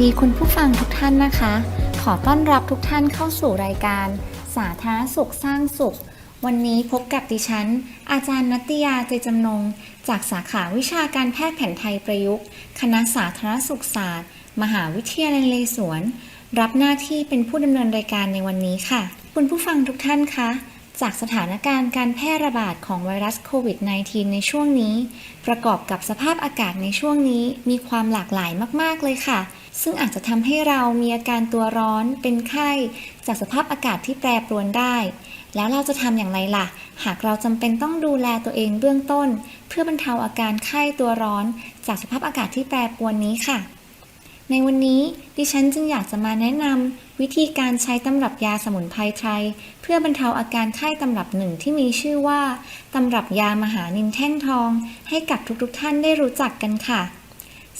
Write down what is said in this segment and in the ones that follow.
ดีคุณผู้ฟังทุกท่านนะคะ ขอต้อนรับทุกท่านเข้าสู่รายการ สาธารณสุขสร้างสุข วันนี้พบกับดิฉัน อาจารย์นัตยาเจจำนง จากสาขาวิชาการแพทย์แผนไทยประยุกต์ คณะสาธารณสุขศาสตร์ มหาวิทยาลัยนเรศวรรับหน้าที่เป็นผู้ดำเนินรายการในวันนี้ค่ะ คุณผู้ฟังทุกท่านคะจากสถานการณ์การแพร่ระบาดของไวรัสโควิด -19 ในช่วงนี้ ประกอบกับสภาพอากาศในช่วงนี้มีความหลากหลายมาก ๆ เลยค่ะ ซึ่งอาจจะทำให้เรามีอาการตัวร้อนเป็นไข้จากสภาพอากาศที่แปรปรวนได้ แล้วเราจะทำอย่างไรล่ะ หากเราจำเป็นต้องดูแลตัวเองเบื้องต้น เพื่อบรรเทาอาการไข้ตัวร้อนจากสภาพอากาศที่แปรปรวนนี้ค่ะ ในวันนี้ดิฉันจึงอยากจะมาแนะนำวิธีการใช้ตำรับยาสมุนไพรไทย เพื่อบรรเทาอาการไข้ตำรับหนึ่งที่มีชื่อว่าตำรับยามหานินแท่งทอง ให้กับทุกๆท่านได้รู้จักกันค่ะ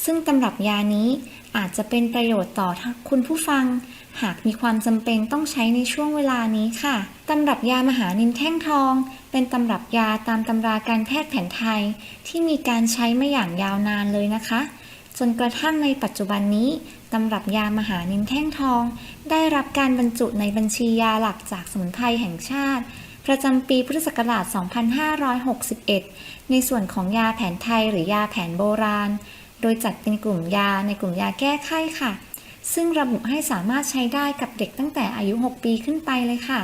ซึ่งตำรับยานี้ อาจจะเป็นประโยชน์ต่อคุณผู้ฟัง หากมีความจำเป็นต้องใช้ในช่วงเวลานี้ค่ะ ตำรับยามหานินแท่งทอง เป็นตำรับยาตามตำราการแพทย์แผนไทย ที่มีการใช้มาอย่างยาวนานเลยนะคะ จนกระทั่งในปัจจุบันนี้ตำรับยามหานินแท่งทอง ได้รับการบรรจุในบัญชียาหลักจากสมุนไพรแห่งชาติ ประจำปีพุทธศักราช 2561 ในส่วนของยาแผนไทยหรือยาแผนโบราณ โดยจัดเป็นกลุ่มยาในกลุ่มยาแก้ไข้ค่ะ ซึ่งระบุให้สามารถใช้ได้กับเด็กตั้งแต่อายุ 6 ปีขึ้นไปเลยค่ะ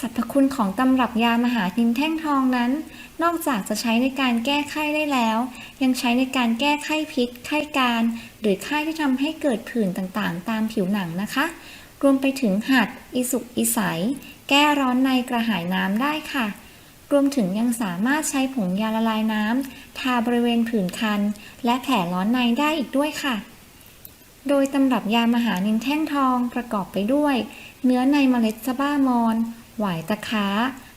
สรรพคุณของตำรับยามหานินแท่งทองนั้น นอกจากจะใช้ในการแก้ไข้ได้แล้ว ยังใช้ในการแก้ไข้พิษ ไข้การ หรือไข้ที่ทำให้เกิดผื่นต่างๆ ตามผิวหนังนะคะ รวมไปถึงหัด อิสุกอิสัยแก้ร้อนในกระหายน้ำได้ค่ะ รวมถึงยังสามารถใช้ผงยาละลายน้ำทาบริเวณผื่นคัน และแผลร้อนในได้อีกด้วยค่ะ โดยตำรับยามหานินแท่งทองประกอบไปด้วย เนื้อในเมล็ดสะบ้ามอน หวายตะค้า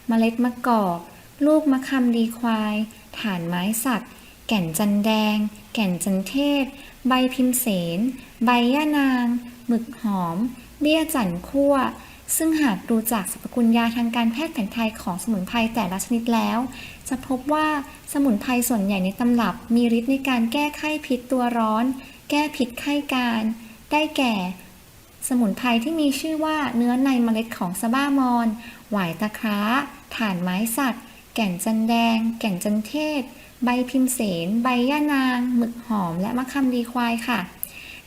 เมล็ดมะกอก ลูกมะคำดีควาย ฐานไม้สัก แก่นจันแดง แก่นจันเทศ ใบพิมเสน ใบย่านาง หมึกหอม เบี้ยจันคั่ว ซึ่งหากดูจากสรรพคุณยาทางการแพทย์แผนไทยของสมุนไพรแต่ละชนิดแล้ว จะพบว่าสมุนไพรส่วนใหญ่ในตำรับมีฤทธิ์ในการแก้ไข้พิษตัวร้อน แก้พิษไข้การ ได้แก่ สมุนไพรที่มีชื่อว่าเนื้อในเมล็ดของสะบ้ามอน หวายตะคร้า ถ่านไม้สัก แก่นจันแดง แก่นจันเทศ ใบพิมเสน ใบย่านาง หมึกหอม และมะคำดีควายค่ะ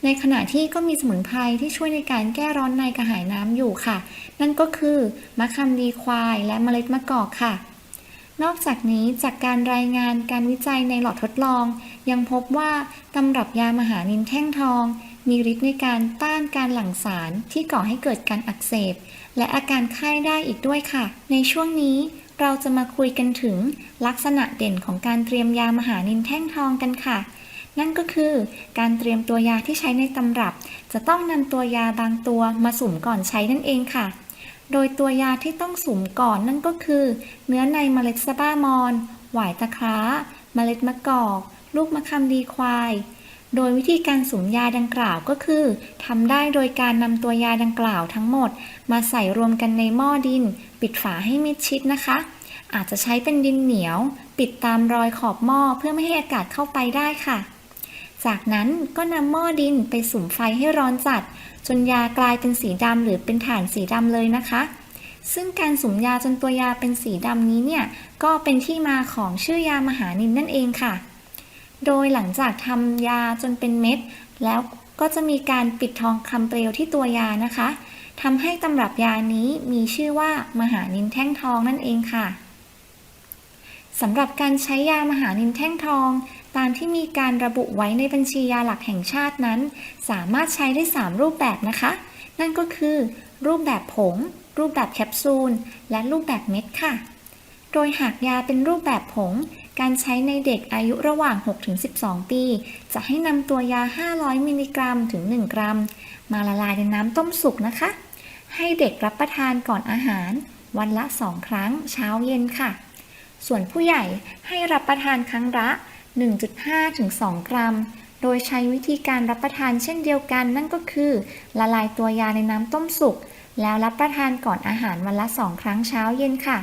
ในขณะที่ก็มีสมุนไพรที่ช่วยในการแก้ร้อนในกระหายน้ำอยู่ค่ะ นั่นก็คือมะคำดีควายและเมล็ดมะกอกค่ะ นอกจากนี้จากการรายงานการวิจัยในหลอดทดลอง ยังพบว่าตำรับยามหานินแท่งทอง มีฤทธิ์ในการต้านการหลั่งสารที่ก่อให้เกิดการอักเสบ และอาการไข้ได้อีกด้วยค่ะ ในช่วงนี้เราจะมาคุยกันถึงลักษณะเด่นของการเตรียมยามหานินแท่งทองกันค่ะ นั่นก็คือการเตรียมตัวยาที่ใช้ในตำรับ จะต้องนำตัวยาบางตัวมาสุ่มก่อนใช้นั่นเองค่ะ โดยตัวยาที่ต้องสุ่มก่อนนั่นก็คือ เนื้อในเมล็ดสะบ้ามอนหวายตะคร้า เมล็ดมะกอก ลูกมะคำดีควาย โดยวิธีการสุ่มยาดังกล่าวก็คือทำได้โดยการนำตัวยาดังกล่าวทั้งหมด มาใส่รวมกันในหม้อดิน ปิดฝาให้มิดชิดนะคะอาจจะใช้เป็นดินเหนียว ปิดตามรอยขอบหม้อเพื่อไม่ให้อากาศเข้าไปได้ค่ะ จากนั้นก็นำหม้อดินไปสุ่มไฟให้ร้อนจัด จนยากลายเป็นสีดำหรือเป็นฐานสีดำเลยนะคะ ซึ่งการสุ่มยาจนตัวยาเป็นสีดำนี้เนี่ยก็เป็นที่มาของชื่อยามหานินนั่นเองค่ะ โดยหลังจากทำยาจนเป็นเม็ด แล้วก็จะมีการปิดทองคำเปลวที่ตัวยานะคะทำให้ตำรับยานี้มีชื่อว่ามหานินแท่งทองนั่นเองค่ะสำหรับการใช้ยามหานินแท่งทอง ตามที่มีการระบุไว้ในบัญชียาหลักแห่งชาตินั้น สามารถใช้ได้ 3 รูปแบบนะคะ นั่นก็คือ รูปแบบผง รูปแบบแคปซูล และรูปแบบเม็ดค่ะ โดยหากยาเป็นรูปแบบผง การใช้ในเด็กอายุระหว่าง 6-12 ปี จะให้นำตัวยา 500 มิลลิกรัมถึง 1 กรัม มาละลายในน้ำต้มสุกนะคะ ให้เด็กรับประทานก่อนอาหาร วันละ 2 ครั้งเช้าเย็นค่ะ ส่วนผู้ใหญ่ให้รับประทานครั้งละ 1.5 ถึง 2 กรัม โดยใช้วิธีการรับประทานเช่นเดียวกันนั่นก็คือ ละลายตัวยาในน้ำต้มสุก แล้วรับประทานก่อนอาหารวันละ 2 ครั้งเช้าเย็นค่ะ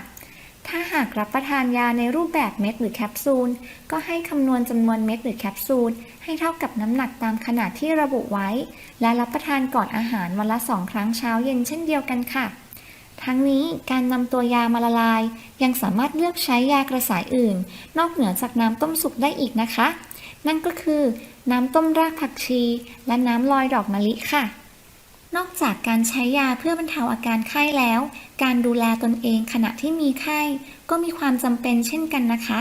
ถ้าหากรับประทานยาในรูปแบบเม็ดหรือแคปซูล ก็ให้คำนวณจำนวนเม็ดหรือแคปซูล ให้เท่ากับน้ำหนักตามขนาดที่ระบุไว้ และรับประทานก่อนอาหารวันละสองครั้งเช้าเย็นเช่นเดียวกันค่ะ ทั้งนี้การนำตัวยามาละลาย ยังสามารถเลือกใช้ยากระสายอื่น นอกเหนือจากน้ำต้มสุกได้อีกนะคะ นั่นก็คือน้ำต้มรากผักชี และน้ำลอยดอกมะลิค่ะ นอกจากการใช้ยาเพื่อบรรเทาอาการไข้แล้ว การดูแลตนเองขณะที่มีไข้ ก็มีความจำเป็นเช่นกันนะคะ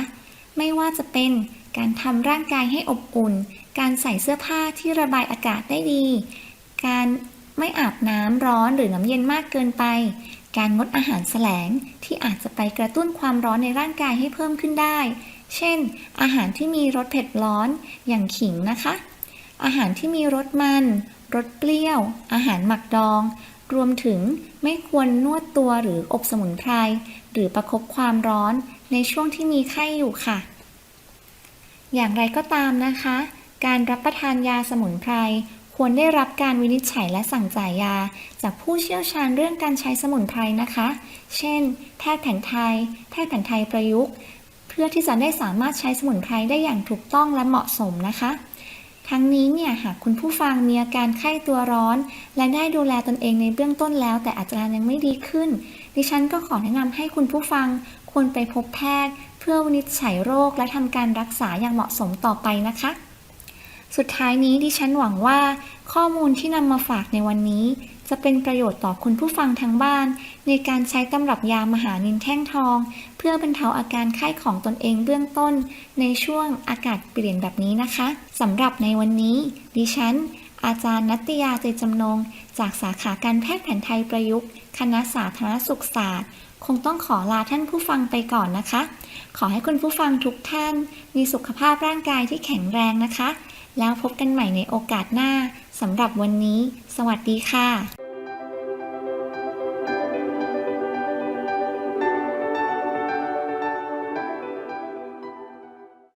ไม่ว่าจะเป็นการทำร่างกายให้อบอุ่น การใส่เสื้อผ้าที่ระบายอากาศได้ดี การไม่อาบน้ำร้อนหรือน้ำเย็นมากเกินไปการงดอาหารแสลงที่อาจจะไปกระตุ้นความร้อนในร่างกายให้เพิ่มขึ้นได้ เช่น อาหารที่มีรสเผ็ดร้อนอย่างขิงนะคะ อาหารที่มีรสมัน รสเปรี้ยว อาหารหมักดอง รวมถึงไม่ควรนวดตัวหรืออบสมุนไพร หรือประคบความร้อนในช่วงที่มีไข้อยู่ค่ะ อย่างไรก็ตามนะคะ การรับประทานยาสมุนไพร ควรได้รับการวินิจฉัยและสั่งจ่ายยา จากผู้เชี่ยวชาญเรื่องการใช้สมุนไพรนะคะ เช่น แพทย์แผนไทย แพทย์แผนไทยประยุกต์ เพื่อที่จะได้สามารถใช้สมุนไพรได้อย่างถูกต้องและเหมาะสมนะคะ ทั้งนี้เนี่ยหากคุณผู้ฟังมีอาการไข้ตัวร้อน และได้ดูแลตนเองในเบื้องต้นแล้ว แต่อาการยังไม่ดีขึ้น ดิฉันก็ขอแนะนำให้คุณผู้ฟังควรไปพบแพทย์ เพื่อวินิจฉัยโรคและทำการรักษาอย่างเหมาะสมต่อไปนะคะ สุดท้ายนี้ดิฉันหวังว่า ข้อมูลที่นำมาฝากในวันนี้ จะเป็นประโยชน์ต่อคุณผู้ฟังทางบ้าน ในการใช้ตำรับยามหานินแท่งทอง เพื่อบรรเทาอาการไข้ของตนเองเบื้องต้น ในช่วงอากาศเปลี่ยนแบบนี้นะคะสำหรับในวันนี้ ดิฉัน อาจารย์นัตยาเจจำนง จากสาขาการแพทย์แผนไทยประยุกต์ คณะสาธารณสุขศาสตร์ งต้องขอลาท่านผู้ฟังไปก่อนนะคะ ขอให้คุณผู้ฟังทุกท่าน มีสุขภาพร่างกายที่แข็งแรงนะคะ แล้วพบกันใหม่ในโอกาสหน้าสำหรับวันนี้ สวัสดีค่ะ